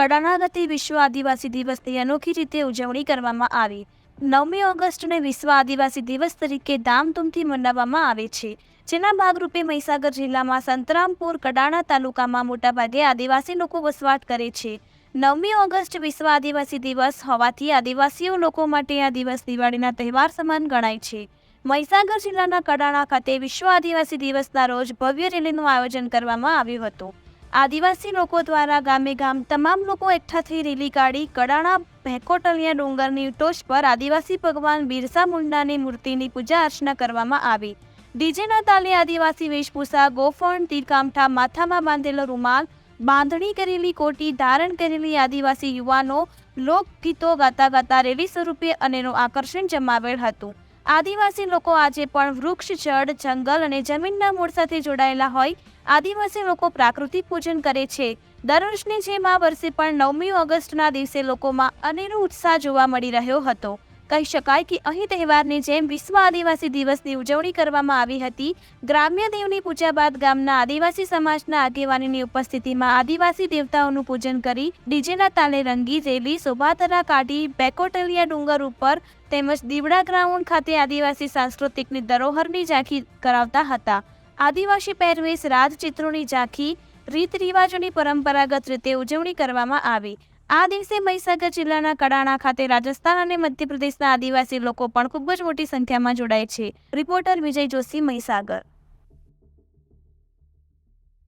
કડાણા વિશ્વ આદિવાસી દિવસની અનોખી રીતે ઉજવણી કરવામાં આવી. નવમી ઓગસ્ટને વિશ્વ આદિવાસી દિવસ તરીકે ધામધૂમથી મનાવવામાં આવે છે. જેના ભાગરૂપે મહીસાગર જિલ્લામાં સંતરામપુર, કડાણા તાલુકામાં મોટાભાગે આદિવાસી લોકો વસવાટ કરે છે. નવમી ઓગસ્ટ વિશ્વ આદિવાસી દિવસ હોવાથી આદિવાસીઓ લોકો માટે આ દિવસ દિવાળીના તહેવાર સમાન ગણાય છે. મહીસાગર જિલ્લાના કડાણા ખાતે વિશ્વ આદિવાસી દિવસના રોજ ભવ્ય રેલીનું આયોજન કરવામાં આવ્યું હતું. આદિવાસી લોકો દ્વારા ગામે ગામ તમામ લોકો એકઠા થઈ રેલી કાઢી કડાણા ભેકોટલિયા ડુંગરની ટોચ પર આદિવાસી ભગવાન બિરસા મુંડાની મૂર્તિની પૂજા અર્ચના કરવામાં આવી. ડીજેના તાલે આદિવાસી વેશભૂષા ગોફણ, તીરકામઠા, માથામાં બાંધેલો રૂમાલ, બાંધણી કરેલી કોટી, ધારણ કરેલી આદિવાસી યુવાનો લોકગીતો ગાતા ગાતા રેલી સ્વરૂપે અનેનું આકર્ષણ જમાવેલ હતું. આદિવાસી લોકો આજે પણ વૃક્ષ, જળ, જંગલ અને જમીનના મૂળ સાથે જોડાયેલા હોય. આદિવાસી લોકો પ્રાકૃતિક પૂજન કરે છે. દર વર્ષની જેમ આ વર્ષે પણ નવમી ઓગસ્ટના દિવસે લોકોમાં અનેરો ઉત્સાહ જોવા મળી રહ્યો હતો. કહી શકાય કે અહીં તહેવારની જેમ વિશ્વ આદિવાસી દિવસની ઉજવણી કરવામાં આવી હતી. ગ્રામ્ય દેવની પૂજા બાદ ગામના આદિવાસી સમાજના આગેવાનીની ઉપસ્થિતિમાં આદિવાસી દેવતાઓનું પૂજન કરી ડીજેના તાલે રંગી રેલી, શોભાતરા કાઢી, બેકોટલિયા ડુંગર ઉપર તેમજ દીવડા ગ્રાઉન્ડ ખાતે આદિવાસી સાંસ્કૃતિકની ધરોહરની ઝાંખી કરાવતા હતા. આદિવાસી પહેરવેશ રાજચિત્રોની ઝાંખી રીત રિવાજોની પરંપરાગત રીતે ઉજવણી કરવામાં આવી. આ દિવસે મહીસાગર જિલ્લાના કડાણા ખાતે રાજસ્થાન અને મધ્યપ્રદેશના આદિવાસી લોકો પણ ખૂબ જ મોટી સંખ્યામાં જોડાય છે. રિપોર્ટર વિજય જોશી, મહીસાગર.